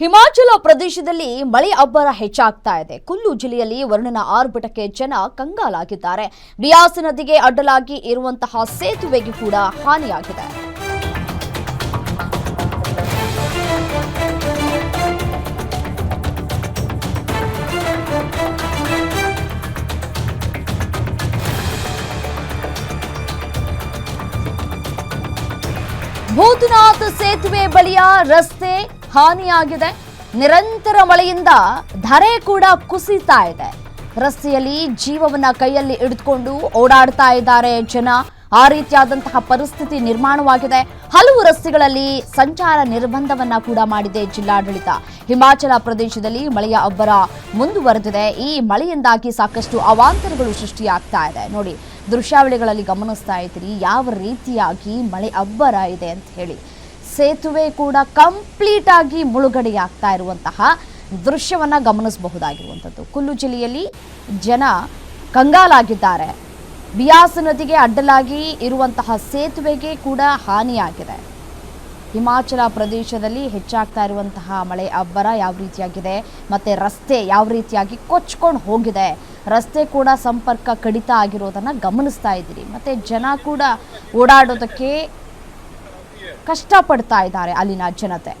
ಹಿಮಾಚಲ ಪ್ರದೇಶದಲ್ಲಿ ಮಳೆ ಅಬ್ಬರ ಹೆಚ್ಚಾಗ್ತಾ ಇದೆ. ಕುಲ್ಲು ಜಿಲ್ಲೆಯಲ್ಲಿ ವರುಣನ ಆರ್ಭಟಕ್ಕೆ ಜನ ಕಂಗಾಲಾಗಿದ್ದಾರೆ. ಬಿಯಾಸ್ ನದಿಗೆ ಅಡ್ಡಲಾಗಿ ಇರುವಂತಹ ಸೇತುವೆಗೆ ಕೂಡ ಹಾನಿಯಾಗಿದೆ. ಭೂತನಾಥ್ ಸೇತುವೆ ಬಳಿಯ ರಸ್ತೆ ಹಾನಿಯಾಗಿದೆ. ನಿರಂತರ ಮಳೆಯಿಂದ ಧರೆ ಕೂಡ ಕುಸಿತಾ ಇದೆ. ರಸ್ತೆಯಲ್ಲಿ ಜೀವವನ್ನ ಕೈಯಲ್ಲಿ ಹಿಡಿದುಕೊಂಡು ಓಡಾಡ್ತಾ ಇದ್ದಾರೆ ಜನ. ಆ ರೀತಿಯಾದಂತಹ ಪರಿಸ್ಥಿತಿ ನಿರ್ಮಾಣವಾಗಿದೆ. ಹಲವು ರಸ್ತೆಗಳಲ್ಲಿ ಸಂಚಾರ ನಿರ್ಬಂಧವನ್ನ ಕೂಡ ಮಾಡಿದೆ ಜಿಲ್ಲಾಡಳಿತ. ಹಿಮಾಚಲ ಪ್ರದೇಶದಲ್ಲಿ ಮಳೆಯ ಅಬ್ಬರ ಮುಂದುವರೆದಿದೆ. ಈ ಮಳೆಯಿಂದಾಗಿ ಸಾಕಷ್ಟು ಅವಾಂತರಗಳು ಸೃಷ್ಟಿಯಾಗ್ತಾ ಇದೆ. ನೋಡಿ, ದೃಶ್ಯಾವಳಿಗಳಲ್ಲಿ ಗಮನಿಸ್ತಾ ಇದ್ದೀರಿ. ಯಾವ ರೀತಿಯಾಗಿ ಮಳೆ ಅಬ್ಬರ ಇದೆ ಅಂತ ಹೇಳಿ. ಸೇತುವೆ ಕೂಡ ಕಂಪ್ಲೀಟ್ ಆಗಿ ಮುಳುಗಡೆಯಾಗ್ತಾ ಇರುವಂತಹ ದೃಶ್ಯವನ್ನು ಗಮನಿಸಬಹುದಾಗಿರುವಂಥದ್ದು. ಕುಲ್ಲು ಜಿಲ್ಲೆಯಲ್ಲಿ ಜನ ಕಂಗಾಲಾಗಿದ್ದಾರೆ. ಬಿಯಾಸ್ ನದಿಗೆ ಅಡ್ಡಲಾಗಿ ಇರುವಂತಹ ಸೇತುವೆಗೆ ಕೂಡ ಹಾನಿಯಾಗಿದೆ. ಹಿಮಾಚಲ ಪ್ರದೇಶದಲ್ಲಿ ಹೆಚ್ಚಾಗ್ತಾ ಇರುವಂತಹ ಮಳೆ ಅಬ್ಬರ ಯಾವ ರೀತಿಯಾಗಿದೆ, ಮತ್ತೆ ರಸ್ತೆ ಯಾವ ರೀತಿಯಾಗಿ ಕೊಚ್ಕೊಂಡು ಹೋಗಿದೆ, ರಸ್ತೆ ಕೂಡ ಸಂಪರ್ಕ ಕಡಿತ ಆಗಿರೋದನ್ನು ಗಮನಿಸ್ತಾ ಇದ್ದೀರಿ. ಮತ್ತು ಜನ ಕೂಡ ಓಡಾಡೋದಕ್ಕೆ ಕಷ್ಟಪಡ್ತಾ ಇದ್ದಾರೆ ಅಲ್ಲಿನ ಜನತೆ.